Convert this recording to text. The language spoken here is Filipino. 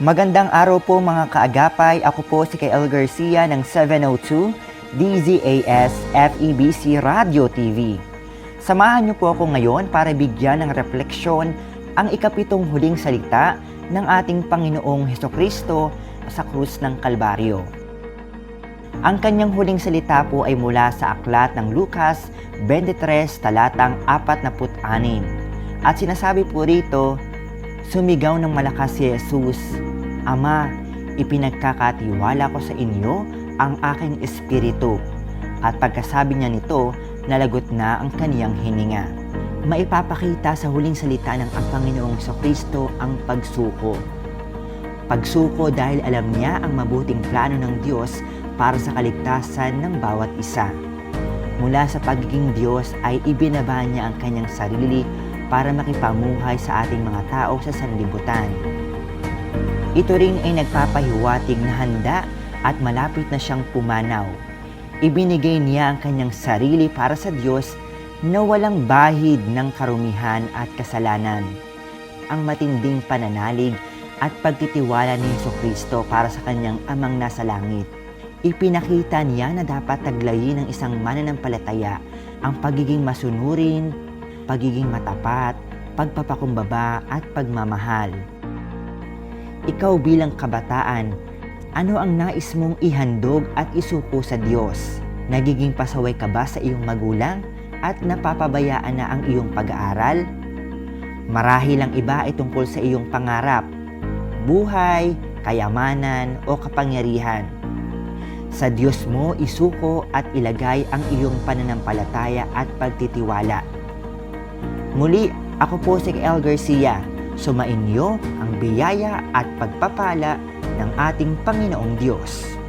Magandang araw po mga kaagapay. Ako po si Kay Garcia ng 702 DZAS FEBC Radio TV. Samahan niyo po ako ngayon para bigyan ng refleksyon ang ikapitong huling salita ng ating Panginoong Heso Kristo sa krus ng Kalbaryo. Ang kanyang huling salita po ay mula sa aklat ng Lucas 23 talatang 46. At sinasabi po rito, Sumigaw ng malakas si Jesus, Ama, ipinagkakatiwala ko sa inyo ang aking espiritu. At pagkasabi niya nito, nalagot na ang kaniyang hininga. Maipapakita sa huling salita ng ang Panginoong Kristo ang pagsuko. Pagsuko dahil alam niya ang mabuting plano ng Diyos para sa kaligtasan ng bawat isa. Mula sa pagiging Diyos ay ibinaba niya ang kanyang sarili para makipamuhay sa ating mga tao sa sanlibutan. Ito rin ay nagpapahiwatig na handa at malapit na siyang pumanaw. Ibinigay niya ang kanyang sarili para sa Diyos na walang bahid ng karumihan at kasalanan. Ang matinding pananalig at pagtitiwala ni Yeso Kristo para sa kanyang amang nasa langit. Ipinakita niya na dapat taglayin ng isang mananampalataya ang pagiging masunurin, pagiging matapat, pagpapakumbaba at pagmamahal. Ikaw bilang kabataan, ano ang nais mong ihandog at isuko sa Diyos? Nagiging pasaway ka ba sa iyong magulang at napapabayaan na ang iyong pag-aaral? Marahil ang iba ay tungkol sa iyong pangarap, buhay, kayamanan o kapangyarihan. Sa Diyos mo isuko at ilagay ang iyong pananampalataya at pagtitiwala. Muli, ako po si El Garcia. Sumainyo ang biyaya at pagpapala ng ating Panginoong Diyos.